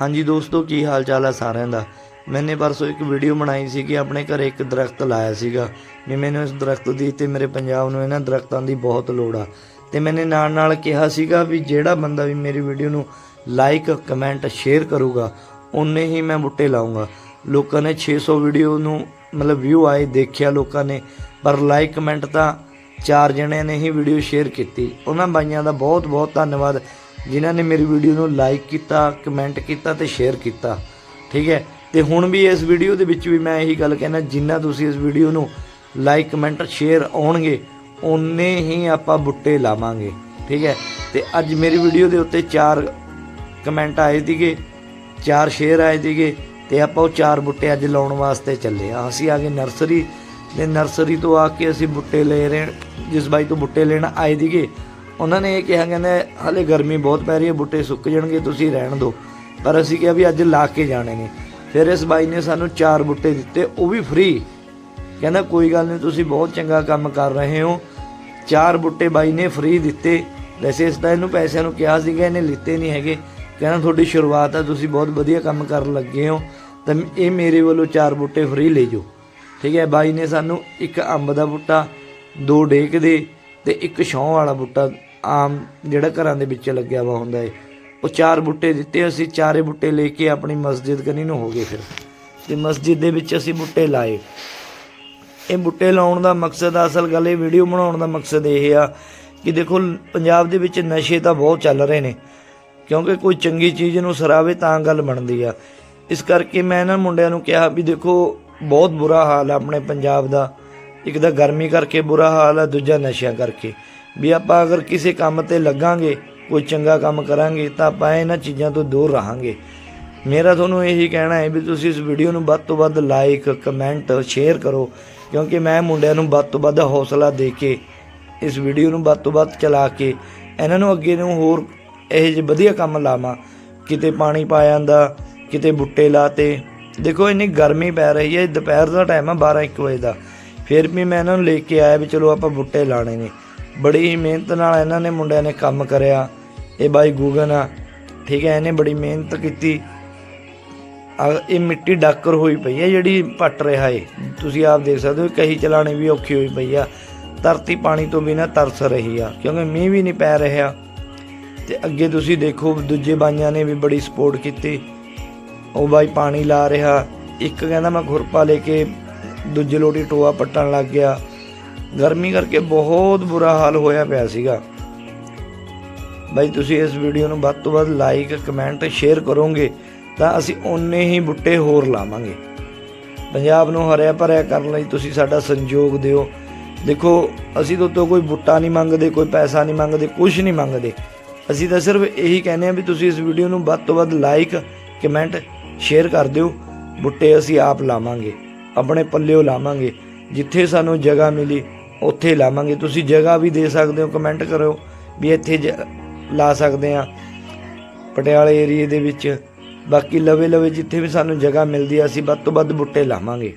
ਹਾਂਜੀ ਦੋਸਤੋ, ਕੀ ਹਾਲ ਚਾਲ ਹੈ ਸਾਰਿਆਂ ਦਾ? ਮੈਨੇ ਪਰਸੋਂ ਇੱਕ ਵੀਡੀਓ ਬਣਾਈ ਸੀ ਕਿ ਆਪਣੇ ਘਰੇ ਇੱਕ ਦਰਖਤ ਲਾਇਆ ਸੀਗਾ। ਵੀ ਮੈਨੂੰ ਇਸ ਦਰਖਤ ਦੀ ਤੇ ਮੇਰੇ ਪੰਜਾਬ ਨੂੰ ਇਹਨਾਂ ਦਰਖਤਾਂ ਦੀ ਬਹੁਤ ਲੋੜ ਆ। ਤੇ ਮੈਨੇ ਨਾਲ ਨਾਲ ਕਿਹਾ ਸੀਗਾ ਵੀ ਜਿਹੜਾ ਬੰਦਾ ਵੀ ਮੇਰੀ ਵੀਡੀਓ ਨੂੰ ਲਾਈਕ ਕਮੈਂਟ ਸ਼ੇਅਰ ਕਰੂਗਾ ਉਨੇ ਹੀ ਮੈਂ ਬੁੱਟੇ ਲਾਉਂਗਾ ਲੋਕਾਂ ਨੇ 600 ਵੀਡੀਓ ਨੂੰ ਮਤਲਬ ਵਿਊ ਆਏ, ਦੇਖਿਆ ਲੋਕਾਂ ਨੇ, ਪਰ ਲਾਈਕ ਕਮੈਂਟ ਤਾਂ ਚਾਰ ਜਣਿਆਂ ਨੇ ਹੀ ਵੀਡੀਓ ਸ਼ੇਅਰ ਕੀਤੀ। ਉਹਨਾਂ ਬਾਈਆਂ ਦਾ ਬਹੁਤ ਬਹੁਤ ਧੰਨਵਾਦ। ਜਿਨ੍ਹਾਂ ਨੇ ਮੇਰੀ ਵੀਡੀਓ ਨੂੰ ਲਾਈਕ ਕੀਤਾ ਕਮੈਂਟ ਕੀਤਾ ਤੇ ਸ਼ੇਅਰ ਕੀਤਾ, ਠੀਕ ਹੈ? ਤੇ ਹੁਣ ਵੀ ਇਸ ਵੀਡੀਓ ਦੇ ਵਿੱਚ ਵੀ ਮੈਂ ਇਹੀ ਗੱਲ ਕਹਿਣਾ, ਜਿੰਨਾ ਤੁਸੀਂ ਇਸ ਵੀਡੀਓ ਨੂੰ ਲਾਈਕ ਕਮੈਂਟ ਸ਼ੇਅਰ ਆਉਣਗੇ, ਓਨੇ ਹੀ ਆਪਾਂ ਬੁੱਟੇ ਲਾਵਾਂਗੇ, ਠੀਕ ਹੈ? ਤੇ ਅੱਜ ਮੇਰੀ ਵੀਡੀਓ ਦੇ ਉੱਤੇ ਚਾਰ ਕਮੈਂਟ ਆਏ ਸੀਗੇ, ਚਾਰ ਸ਼ੇਅਰ ਆਏ ਸੀਗੇ, ਤੇ ਆਪਾਂ ਉਹ ਚਾਰ ਬੁੱਟੇ ਅੱਜ ਲਾਉਣ ਵਾਸਤੇ ਚੱਲੇ ਆ ਅਸੀਂ ਆ ਗਏ ਨਰਸਰੀ ਤੇ ਨਰਸਰੀ ਤੋਂ ਆ ਕੇ ਅਸੀਂ ਬੁੱਟੇ ਲੈ ਰਹੇ, ਜਿਸ ਬਾਈ ਤੋਂ ਬੁੱਟੇ ਲੈਣ ਆਏ ਸੀਗੇ ਉਹਨਾਂ ਨੇ ਇਹ ਕਿਹਾ, ਕਹਿੰਦੇ, ਹਲੇ ਗਰਮੀ ਬਹੁਤ ਪੈ ਰਹੀ ਹੈ, ਬੁੱਟੇ ਸੁੱਕ ਜਾਣਗੇ, ਤੁਸੀਂ ਰਹਿਣ ਦਿਓ। ਪਰ ਅਸੀਂ ਕਿਹਾ ਵੀ ਅੱਜ ਲਾ ਕੇ ਜਾਣੇ ਨੇ। ਫਿਰ ਇਸ ਬਾਈ ਨੇ ਸਾਨੂੰ ਚਾਰ ਬੁੱਟੇ ਦਿੱਤੇ, ਉਹ ਵੀ ਫ੍ਰੀ ਕਹਿੰਦਾ, ਕੋਈ ਗੱਲ ਨਹੀਂ, ਤੁਸੀਂ ਬਹੁਤ ਚੰਗਾ ਕੰਮ ਕਰ ਰਹੇ ਹੋ। ਚਾਰ ਬੁੱਟੇ ਬਾਈ ਨੇ ਫ੍ਰੀ ਦਿੱਤੇ। ਵੈਸੇ ਇਸ ਤਾਂ ਇਹਨੂੰ ਪੈਸਿਆਂ ਨੂੰ ਕਿਹਾ ਸੀਗਾ, ਇਹਨੇ ਲਿੱਤੇ ਨਹੀਂ ਹੈਗੇ। ਕਹਿੰਦਾ, ਤੁਹਾਡੀ ਸ਼ੁਰੂਆਤ ਆ, ਤੁਸੀਂ ਬਹੁਤ ਵਧੀਆ ਕੰਮ ਕਰਨ ਲੱਗੇ ਹੋ। ਤਾਂ ਇਹ ਮੇਰੇ ਵੱਲੋਂ ਚਾਰ ਬੁੱਟੇ ਫ੍ਰੀ ਲੈ ਜਾਓ। ਠੀਕ ਹੈ, ਬਾਈ ਨੇ ਸਾਨੂੰ ਇੱਕ ਅੰਬ ਦਾ ਬੂਟਾ, ਦੋ ਡੇਕ ਦੇ ਤੇ ਇੱਕ ਛੌਂ ਵਾਲਾ ਬੂਟਾ ਆਮ ਜਿਹੜਾ ਘਰਾਂ ਦੇ ਵਿੱਚ ਲੱਗਿਆ ਵਾ ਹੁੰਦਾ ਏ, ਉਹ ਚਾਰ ਬੂਟੇ ਦਿੱਤੇ, ਅਸੀਂ ਚਾਰੇ ਬੂਟੇ ਲੈ ਕੇ ਆਪਣੀ ਮਸਜਿਦ ਕਨੀ ਨੂੰ ਹੋ ਗਏ ਫਿਰ। ਤੇ ਮਸਜਿਦ ਦੇ ਵਿੱਚ ਅਸੀਂ ਬੂਟੇ ਲਾਏ। ਇਹ ਬੁੱਟੇ ਲਾਉਣ ਦਾ ਮਕਸਦ, ਅਸਲ ਗੱਲ ਇਹ ਵੀਡੀਓ ਬਣਾਉਣ ਦਾ ਮਕਸਦ ਇਹ ਆ ਕਿ ਦੇਖੋ, ਪੰਜਾਬ ਦੇ ਵਿੱਚ ਨਸ਼ੇ ਤਾਂ ਬਹੁਤ ਚੱਲ ਰਹੇ ਨੇ। ਕਿਉਂਕਿ ਕੋਈ ਚੰਗੀ ਚੀਜ਼ ਨੂੰ ਸਰਾਵੇ ਤਾਂ ਗੱਲ ਬਣਦੀ ਆ। ਇਸ ਕਰਕੇ ਮੈਂ ਇਹਨਾਂ ਮੁੰਡਿਆਂ ਨੂੰ ਕਿਹਾ ਵੀ ਦੇਖੋ, ਬਹੁਤ ਬੁਰਾ ਹਾਲ ਆ ਆਪਣੇ ਪੰਜਾਬ ਦਾ। ਇੱਕ ਤਾਂ ਗਰਮੀ ਕਰਕੇ ਬੁਰਾ ਹਾਲ ਆ, ਦੂਜਾ ਨਸ਼ਿਆਂ ਕਰਕੇ। ਵੀ ਆਪਾਂ ਅਗਰ ਕਿਸੇ ਕੰਮ ਤੇ ਲੱਗਾਂਗੇ, ਕੋਈ ਚੰਗਾ ਕੰਮ ਕਰਾਂਗੇ, ਤਾਂ ਆਪਾਂ ਇਹਨਾਂ ਚੀਜ਼ਾਂ ਤੋਂ ਦੂਰ ਰਹਾਂਗੇ। ਮੇਰਾ ਤੁਹਾਨੂੰ ਇਹੀ ਕਹਿਣਾ ਹੈ ਵੀ ਤੁਸੀਂ ਇਸ ਵੀਡੀਓ ਨੂੰ ਵੱਧ ਤੋਂ ਵੱਧ ਲਾਈਕ ਕਮੈਂਟ ਸ਼ੇਅਰ ਕਰੋ, ਕਿਉਂਕਿ ਮੈਂ ਮੁੰਡਿਆਂ ਨੂੰ ਵੱਧ ਤੋਂ ਵੱਧ ਹੌਸਲਾ ਦੇ ਕੇ ਇਸ ਵੀਡੀਓ ਨੂੰ ਵੱਧ ਤੋਂ ਵੱਧ ਚਲਾ ਕੇ ਇਹਨਾਂ ਨੂੰ ਅੱਗੇ ਨੂੰ ਹੋਰ ਇਹੋ ਜਿਹੇ ਵਧੀਆ ਕੰਮ ਲਾਵਾਂ। ਕਿਤੇ ਪਾਣੀ ਪਾ ਜਾਂਦਾ ਕਿਤੇ ਬੁੱਟੇ ਲਾਤੇ। ਦੇਖੋ, ਇੰਨੀ ਗਰਮੀ ਪੈ ਰਹੀ ਹੈ ਦੁਪਹਿਰ ਦਾ ਟਾਈਮ ਆ 12 1 ਵਜੇ ਦਾ। ਫਿਰ ਵੀ ਮੈਂ ਇਹਨਾਂ ਨੂੰ ਲੈ ਕੇ ਆਇਆ ਵੀ ਚਲੋ ਆਪਾਂ ਬੁੱਟੇ ਲਾਣੇ ਨੇ। ਬੜੀ ਹੀ ਮਿਹਨਤ ਨਾਲ ਇਹਨਾਂ ਨੇ ਮੁੰਡਿਆਂ ਨੇ ਕੰਮ ਕਰਿਆ। ਇਹ ਬਾਈ ਗੂਗਨ ਆ। ਠੀਕ ਹੈ, ਇਹਨੇ ਬੜੀ ਮਿਹਨਤ ਕੀਤੀ। ਆ, ਇਹ ਮਿੱਟੀ ਡਾਕਰ ਹੋਈ ਪਈ ਹੈ ਜਿਹੜੀ ਪੱਟ ਰਿਹਾ ਏ। ਤੁਸੀਂ ਆਪ ਦੇਖ ਸਕਦੇ ਹੋ, ਕਹੀ ਚਲਾਣੀ ਵੀ ਔਖੀ ਹੋਈ ਪਈ ਆ। ਧਰਤੀ ਪਾਣੀ ਤੋਂ ਬਿਨਾਂ ਤਰਸ ਰਹੀ ਆ, ਕਿਉਂਕਿ ਮੀਂਹ ਵੀ ਨਹੀਂ ਪੈ ਰਿਹਾ। ਤੇ ਅੱਗੇ ਤੁਸੀਂ ਦੇਖੋ, ਦੂਜੇ ਬਾਈਆਂ ਨੇ ਵੀ ਬੜੀ ਸਪੋਰਟ ਕੀਤੀ। ਉਹ ਬਾਈ ਪਾਣੀ ਲਾ ਰਿਹਾ। ਇੱਕ ਕਹਿੰਦਾ ਮੈਂ ਖੁਰਪਾ ਲੈ ਕੇ ਦੂਜੇ ਲੋਟੀ ਟੋਆ ਪੱਟਣ ਲੱਗ ਗਿਆ। ਗਰਮੀ ਕਰਕੇ ਬਹੁਤ ਬੁਰਾ ਹਾਲ ਹੋਇਆ ਪਿਆ ਸੀਗਾ। ਬਾਈ, ਤੁਸੀਂ ਇਸ ਵੀਡੀਓ ਨੂੰ ਵੱਧ ਤੋਂ ਵੱਧ ਲਾਈਕ ਕਮੈਂਟ ਸ਼ੇਅਰ ਕਰੋਗੇ ਤਾਂ ਅਸੀਂ ਓਨੇ ਹੀ ਬੁੱਟੇ ਹੋਰ ਲਾਵਾਂਗੇ। ਪੰਜਾਬ ਨੂੰ ਹਰਿਆ ਭਰਿਆ ਕਰਨ ਲਈ ਤੁਸੀਂ ਸਾਡਾ ਸੰਯੋਗ ਦਿਓ। ਦੇਖੋ, ਅਸੀਂ ਤੋਂ ਤੋਂ ਕੋਈ ਬੁੱਟਾ ਨਹੀਂ ਮੰਗਦੇ, ਕੋਈ ਪੈਸਾ ਨਹੀਂ ਮੰਗਦੇ ਕੁਝ ਨਹੀਂ ਮੰਗਦੇ। ਅਸੀਂ ਤਾਂ ਸਿਰਫ ਇਹੀ ਕਹਿੰਦੇ ਆ ਵੀ ਤੁਸੀਂ ਇਸ ਵੀਡੀਓ ਨੂੰ ਵੱਧ ਤੋਂ ਵੱਧ ਲਾਈਕ ਕਮੈਂਟ ਸ਼ੇਅਰ ਕਰ ਦਿਓ। ਬੁੱਟੇ ਅਸੀਂ ਆਪ ਲਾਵਾਂਗੇ, ਆਪਣੇ ਪੱਲਿਓ ਲਾਵਾਂਗੇ, ਜਿੱਥੇ ਸਾਨੂੰ ਜਗ੍ਹਾ ਮਿਲੀ ਉੱਥੇ ਲਾਵਾਂਗੇ। ਤੁਸੀਂ ਜਗ੍ਹਾ ਵੀ ਦੇ ਸਕਦੇ ਹੋ ਕਮੈਂਟ ਕਰੋ ਵੀ ਇੱਥੇ ਜ- ਲਾ ਸਕਦੇ ਆ ਪਟਿਆਲੇ ਏਰੀਏ ਦੇ ਵਿੱਚ। ਬਾਕੀ ਲਵੇ ਲਵੇ ਜਿੱਥੇ ਵੀ ਸਾਨੂੰ ਜਗ੍ਹਾ ਮਿਲਦੀ ਆ, ਅਸੀਂ ਵੱਧ ਤੋਂ ਵੱਧ ਬੁੱਟੇ ਲਾਵਾਂਗੇ।